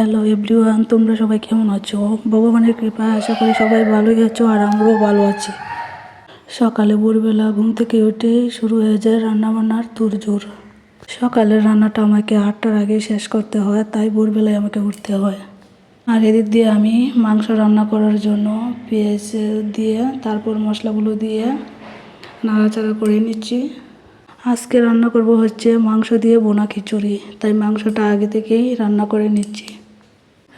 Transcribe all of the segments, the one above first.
Hello everyone তোমরা সবাই কেমন আছো? ভগবানের কৃপায় আশা করি সবাই ভালোই আছো আর আমরাও ভালো আছি। সকালে ভোরবেলা ঘুম থেকে উঠে শুরু হয়ে যায় রান্নাবান্নার তুরজোর সকালের রান্নাটা আমাকে আটটার আগে শেষ করতে হয়, তাই ভোরবেলায় আমাকে উঠতে হয়। আর এদিক দিয়ে আমি মাংস রান্না করার জন্য পেঁয়াজ দিয়ে, তারপর মশলাগুলো দিয়ে নাড়াচাড়া করে নিচ্ছি। আজকে রান্না করব হচ্ছে মাংস দিয়ে বোনা খিচুড়ি, তাই মাংসটা আগে থেকেই রান্না করে নিচ্ছি।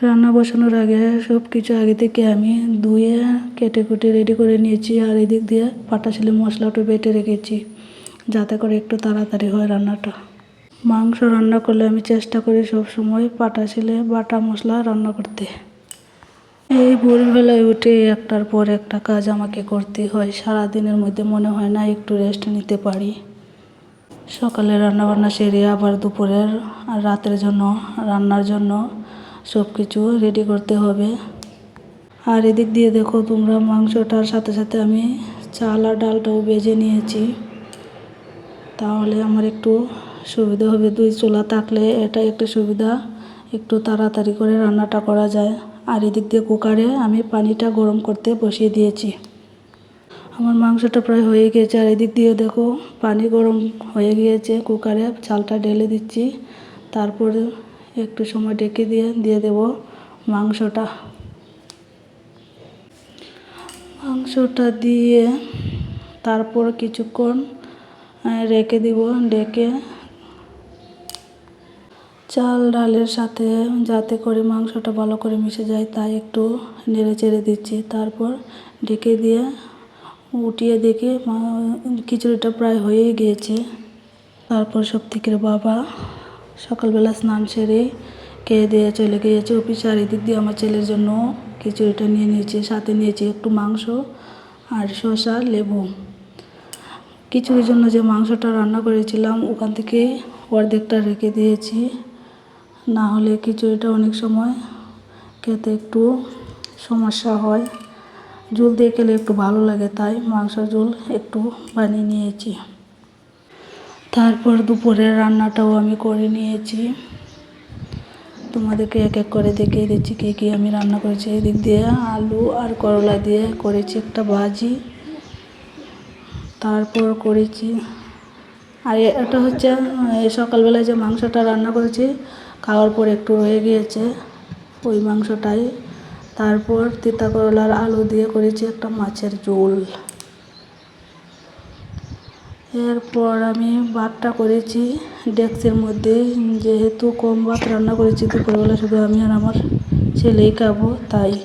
রান্না বসানোর আগে সব কিছু আগে থেকে আমি ধুয়ে কেটে কুটে রেডি করে নিয়েছি। আর এদিক দিয়ে পাটা ছিলে মশলাটা বেটে রেখেছি, যাতে করে একটু তাড়াতাড়ি হয় রান্নাটা। মাংস রান্না করলে আমি চেষ্টা করি সব সময় পাটা ছিলে বাটা মশলা রান্না করতে। এই ভোরবেলায় উঠে একটার পর একটা কাজ আমাকে করতে হয়। সারা দিনের মধ্যে মনে হয় না একটু রেস্ট নিতে পারি। সকালে রান্নাবান্না সেরে আবার দুপুরের আর রাতের জন্য, রান্নার জন্য সব কিছু রেডি করতে হবে। আর এদিক দিয়ে দেখো তোমরা মাংসটার সাথে সাথে আমি চাল আর ডালটাও বেজে নিয়েছি। তাহলে আমার একটু সুবিধা হবে। দুই চুলা থাকলে এটা একটু সুবিধা। একটু তাড়াতাড়ি করে রান্নাটা করা যায়। আর এদিক দিয়ে কুকারে আমি পানিটা গরম করতে বসিয়ে দিয়েছি। আমার মাংসটা প্রায় হয়ে গিয়েছে। আর এদিক দিয়ে দেখো পানি গরম হয়ে গিয়েছে। কুকারে চালটা ঢেলে দিচ্ছি। তারপরে একটু সময় ডেকে দিয়ে দিয়ে দেব মাংসটা। মাংসটা দিয়ে তারপর কিছুক্ষণ রেখে দিব, ডেকে। চাল ডালের সাথে যাতে করে মাংসটা ভালো করে মিশে যায়, তাই একটু নেড়ে চেড়ে দিচ্ছি। তারপর ডেকে দিয়ে উঠিয়ে দেখি খিচুড়িটা প্রায় হয়েই গিয়েছে। তারপর সব থেকে বাবা সকালবেলা স্নান সেরে খেয়ে দিয়ে চলে গিয়েছে অফিসে। আর এদিক দিয়ে আমার ছেলের জন্য খিচুড়িটা নিয়ে নিয়েছে, সাথে নিয়েছি একটু মাংস আর শসা, লেবু। খিচুড়ির জন্য যে মাংসটা রান্না করেছিলাম, ওখান থেকে অর্ধেকটা রেখে দিয়েছি। না হলে খিচুড়িটা অনেক সময় খেতে একটু সমস্যা হয়। ঝোল দিয়ে খেলে একটু ভালো লাগে, তাই মাংস ঝোল একটু বানিয়ে নিয়েছি। তারপর দুপুরের রান্নাটাও আমি করে নিয়েছি। তোমাদেরকে এক এক করে দেখিয়ে দিচ্ছি কী কী আমি রান্না করেছি। এদিক দিয়ে আলু আর করলা দিয়ে করেছি একটা ভাজি। তারপর করেছি, আর এটা হচ্ছে সকালবেলায় যে মাংসটা রান্না করেছি, খাওয়ার পর একটু রয়ে গিয়েছে ওই মাংসটাই। তারপর তিতা করলার আলু দিয়ে করেছি একটা মাছের ঝোল। এরপর আমি ভাতটা করেছি ডেক্সের মধ্যে, যেহেতু কম ভাত রান্না করেছি দুপুরবেলা, শুধু আমি আর আমার ছেলেই খাব, তাই।